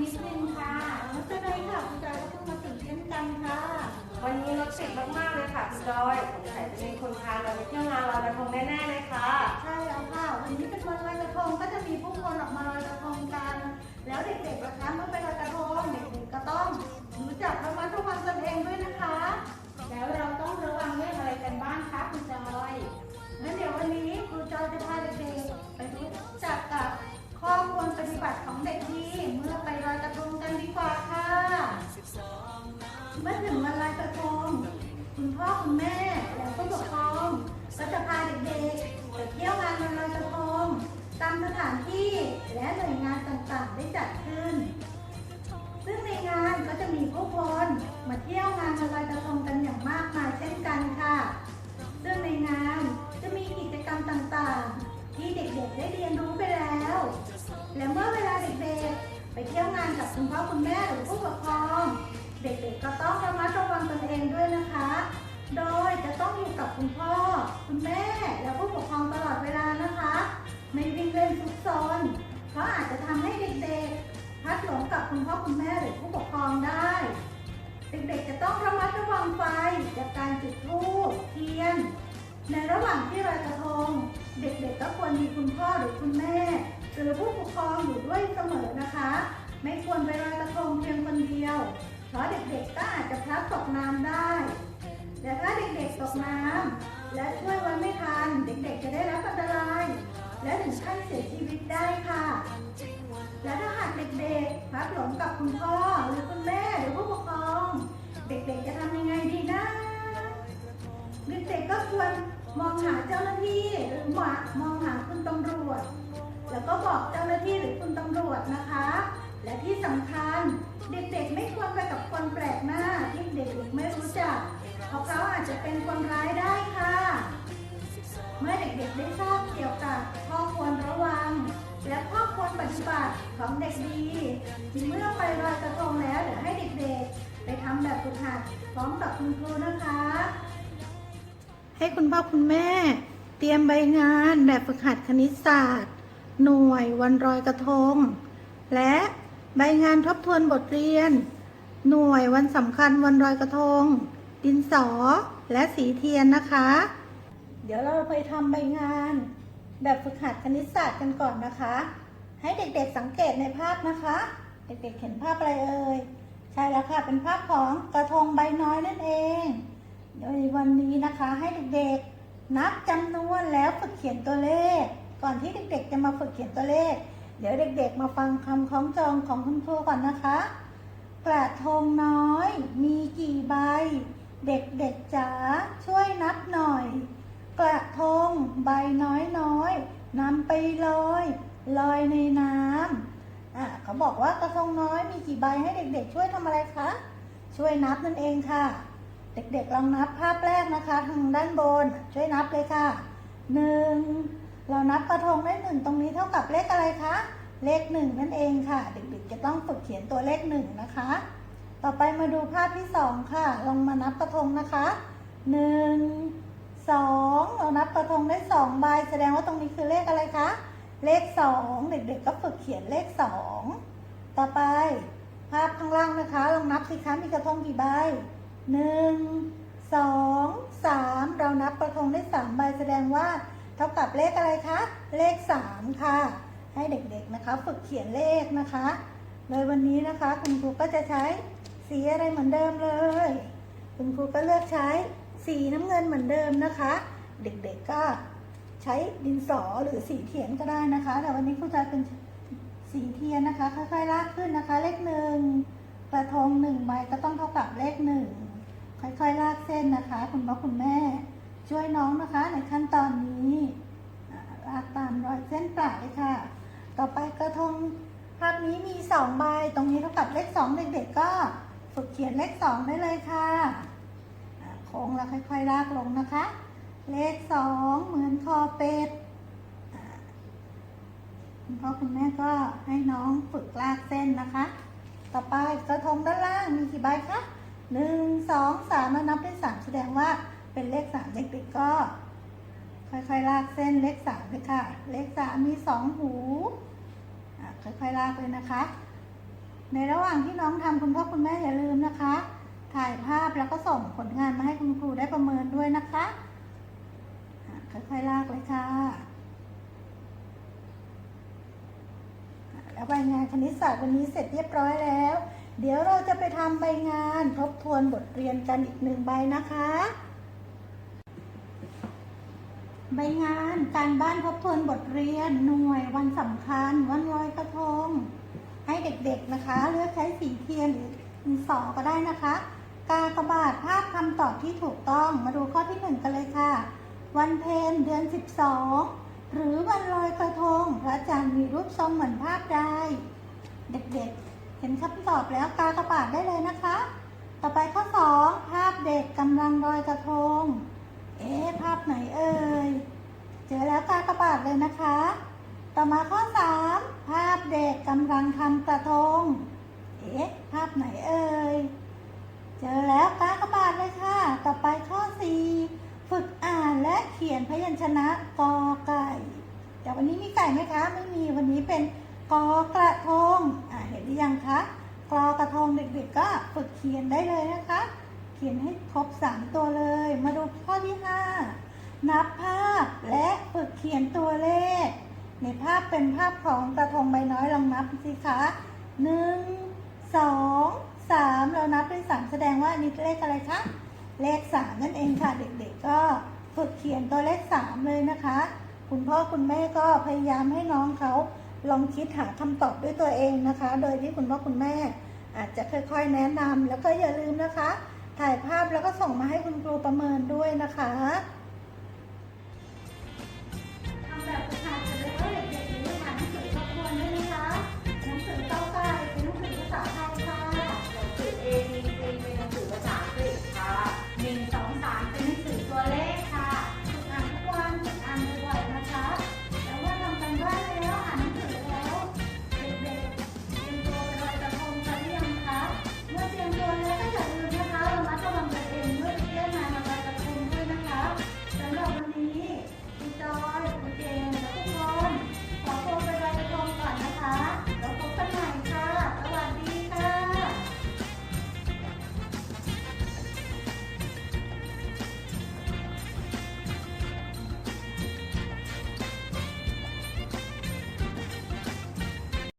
นิดนึงค่ะไม่เป็นค่ะคุณจอยก็เพิ่งมาถึงเช่นกันค่ะ วันนี้รถติดมากๆเลยค่ะคุณจอยสงสัยจะมีคนพาเราไปเที่ยวงานลอยกระทงแน่ๆเลยค่ะ ใช่แล้วค่ะ วันนี้เป็นวันลอยกระทงก็จะมีผู้คนออกมาลอยกระทง เมื่อถึงวันลอยกระทงคุณพ่อคุณแม่และผู้ปกครองก็จะพาเด็กๆไปเที่ยวงานวันลอยกระทงตามสถานที่และหน่วยงานต่างๆ ได้จัดขึ้น ซึ่งในงานก็จะมีผู้คนมาเที่ยวงานวันลอยกระทงกันอย่างมากมายเช่นกันค่ะ ซึ่งในงานจะมีกิจกรรมต่างๆ ที่เด็กๆได้เรียนรู้ไปแล้ว และเมื่อเวลาเด็กๆ ไปเที่ยวงานกับคุณพ่อคุณแม่หรือผู้ปกครอง เด็กๆก็ต้องระมัดระวังตนเองด้วยนะคะ โดยจะต้องอยู่กับคุณพ่อ คุณแม่ และผู้ปกครองตลอดเวลานะคะ ไม่วิ่งเล่นซุกซนเพราะอาจจะทำให้เด็กๆพัดหลงกับคุณพ่อคุณแม่หรือผู้ปกครองได้ เด็กๆจะต้องระมัดระวังไฟจากการจุดธูปเทียน ในระหว่างที่ลอยกระทง เด็กๆก็ควรมีคุณพ่อหรือคุณแม่ หรือผู้ปกครองอยู่ด้วยเสมอนะคะ ไม่ควรไปลอยกระทงเพีย และช่วยไว้ไม่ทันเด็กๆจะได้รับอันตราย และถึงขั้นเสียชีวิตได้ค่ะ และถ้าหากเด็กๆพลัดหลงกับคุณพ่อ ราะเขาอาจจะเป็นคนร้ายได้ค่ะ เมื่อเด็กๆได้ทราบเกี่ยวกับข้อควรระวัง และข้อควรปฏิบัติของเด็กดีเมื่อไปลอยกระทงแล้วเดี๋ยวให้เด็กๆ ไปทำแบบฝึกหัดพร้อมกับคุณครูนะคะ ให้คุณพ่อคุณแม่ เตรียมใบงานแบบฝึกหัดคณิตศาสตร์ หน่วยวันลอยกระทง และใบงานทบทวนบทเรียน หน่วยวันสำคัญวันลอยกระทง ดินสอ และสีเทียนนะคะ เดี๋ยวเราไปทำใบงาน แบบฝึกหัดคณิตศาสตร์กันก่อนนะคะ ให้เด็กๆสังเกตในภาพนะคะ เด็กๆเห็นภาพอะไรเอ่ย ใช่แล้วค่ะ เป็นภาพของกระทงใบน้อยนั่นเองโดยวันนี้นะคะให้เด็กๆ นับจำนวนแล้วฝึกเขียนตัวเลข ก่อนที่เด็กๆ จะมาฝึกเขียนตัวเลข เดี๋ยวเด็กๆ มาฟังคำคล้องจองของคุณครูก่อนนะคะ กระทงน้อยมีกี่ใบ เด็กๆจ๋าช่วยนับหน่อย กระทงใบน้อยๆนำไปลอย ลอยในน้ำอะเขาบอกว่ากระทงน้อยมีกี่ใบให้เด็กๆ ช่วยทำอะไรคะ ช่วยนับนั่นเองค่ะ เด็กๆลองนับภาพแรกนะคะทางด้านบน ช่วยนับเลยค่ะหนึ่งเรานับกระทงได้หนึ่งตรงนี้เท่ากับเลขอะไรคะ เลขหนึ่งนั่นเองค่ะ เด็กๆจะต้องฝึกเขียนตัวเลขหนึ่งนะคะ ต่อไปมาดูภาพที่สองค่ะลองมานับกระทงนะคะหนึ่งสองเรานับกระทงได้สองใบ แสดงว่าตรงนี้คือเลขอะไรคะ เลขสองเด็กๆก็ฝึกเขียนเลขสองต่อไปภาพข้างล่างนะคะลองนับสิคะมีกระทงกี่ใบหนึ่งสองสามเรานับกระทงได้สามใบแสดงว่า เท่ากับเลขอะไรคะ เลขสามค่ะ ให้เด็กๆนะคะ ฝึกเขียนเลขนะคะโดยวันนี้นะคะคุณครูก็จะใช้ สีอะไรเหมือนเดิมเลย คุณครูก็เลือกใช้สีน้ำเงินเหมือนเดิมนะคะ เด็กๆก็ใช้ดินสอหรือสีเทียนก็ได้นะคะ แต่วันนี้ครูจะเป็นสีเทียนนะคะ ค่อยๆลากขึ้นนะคะ เลขหนึ่งกระทงหนึ่งใบก็ต้องเท่ากับเลขหนึ่งค่อยๆลากเส้นนะคะ คุณพ่อคุณแม่ช่วยน้องนะคะในขั้นตอนนี้ลากตามรอยเส้นประเลยค่ะ ต่อไปกระทงภาพนี้มีสองใบตรงนี้เท่ากับเลขสองเด็กๆก็ ฝึกเขียนเลขสองได้เลยค่ะโค้งแล้วค่อยๆลากลงนะคะ เลขสองเหมือนคอเป็ดคุณพ่อคุณแม่ก็ให้น้องฝึกลากเส้นนะคะ ต่อไปกระทงด้านล่างมีกี่ใบคะหนึ่งสองสามนับได้สามแสดงว่าเป็นเลขสามเด็กๆก็ ค่อยๆลากเส้นเลขสามเลยค่ะ เลขสามมีสองหูค่อยๆลากเลยนะคะ ในระหว่างที่น้องทำคุณพ่อคุณแม่อย่าลืมนะคะ ถ่ายภาพแล้วก็ส่งผลงานมาให้คุณครูได้ประเมินด้วยนะคะค่อยๆลากเลยค่ะอะแล้วใบงานคณิตศาสตร์วันนี้เสร็จเรียบร้อยแล้ว เดี๋ยวเราจะไปทำใบงานทบทวนบทเรียนกันอีกหนึ่งใบนะคะ ใบงานการบ้านทบทวนบทเรียนหน่วยวันสำคัญ วันลอยกระทง ให้เด็กๆนะคะ เลือกใช้สีเทียนหรือดินสอก็ได้นะคะ กากบาทภาพคำตอบที่ถูกต้องมาดูข้อที่หนึ่งกันเลยค่ะ วันเพ็ญเดือน12หรือวันลอยกระทงพระจันทร์มีรูปทรงเหมือนภาพใดเด็กๆ เห็นคำตอบแล้วกากบาทได้เลยนะคะ ต่อไปข้อ2ภาพเด็กกำลังลอยกระทง เอ๊ภาพไหนเอ่ย เจอแล้วกากบาทเลยนะคะ ต่อมาข้อ3ภาพเด็กกำลังทำกระทง เอ๊ะ ภาพไหนเอ่ย เจอแล้วกากบาทเลยค่ะ ต่อไปข้อ4ฝึกอ่านและเขียนพยัญชนะกอไก่เดี๋ยววันนี้มีไก่ไหมคะ ไม่มี วันนี้เป็นกอกระทง อ่าเห็นหรือยังคะกอกระทงเด็กๆก็ฝึกเขียนได้เลยนะคะ เขียนให้ครบ3ตัวเลย มาดูข้อที่5นับภาพและฝึกเขียนตัวเลข ในภาพเป็นภาพของกระทงใบน้อยลองนับสิคะหนึ่งสองสามเรานับด้วยสามแสดงว่านนี่เลขอะไรคะเลขสามนั่นเองค่ะเด็กๆก็ฝึกเขียนตัวเลขสามเลยนะคะ คุณพ่อคุณแม่ก็พยายามให้น้องเขาลองคิดหาคำตอบด้วยตัวเองนะคะ โดยที่คุณพ่อคุณแม่ อาจจะค่อยๆแนะนำแล้วก็อย่าลืมนะคะ ถ่ายภาพแล้วก็ส่งมาให้คุณครูประเมินด้วยนะคะ